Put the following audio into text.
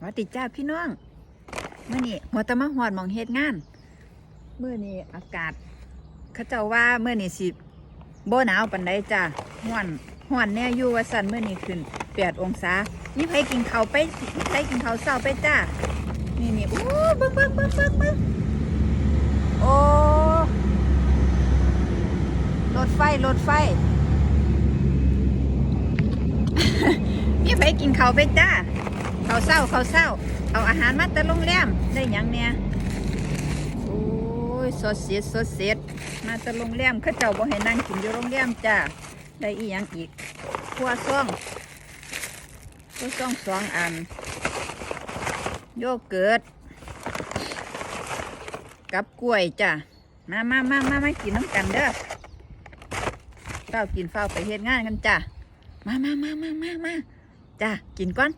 หวัดดีจ้าพี่น้องเมื่อนี้หัวตะมาหอดมองเฮ็ดงานเมื่อนี้อากาศเขาเจ้าว่าเมื่อนี้สิบ่หนาวปันใดจ้าห้อนห้อนแน่อยู่ว่าสันเมื่อนี้ขึ้นแปดองศานี่ไผกินข้าวไปไผกินข้าวเช้าไปจ้านี่นี่โอ้บิ่งบิ่งบิ่งบิ่งบิ่งโอ้รถไฟรถไฟนี่ไปกินข้าวไปจ้า ข้าวเศร้าข้าวเศร้า เอาอาหารมาแต่โรงแรมได้ยังเนี่ยโอ้ยสดเสียสดเสียมาแต่โรงแรมข้าเจ้าบ่ให้นั่งกินอยู่โรงแรมจ้าได้อีหยังอีกขัวซ่องขัวซ่องสองอัน โยเกิร์ตกับกล้วยจ้ามามามามามากินน้ำกันเด้อเฝ้ากินเฝ้าไปเฮ็ดงานกันจ้ามามามามามามาจ้ากินก่อน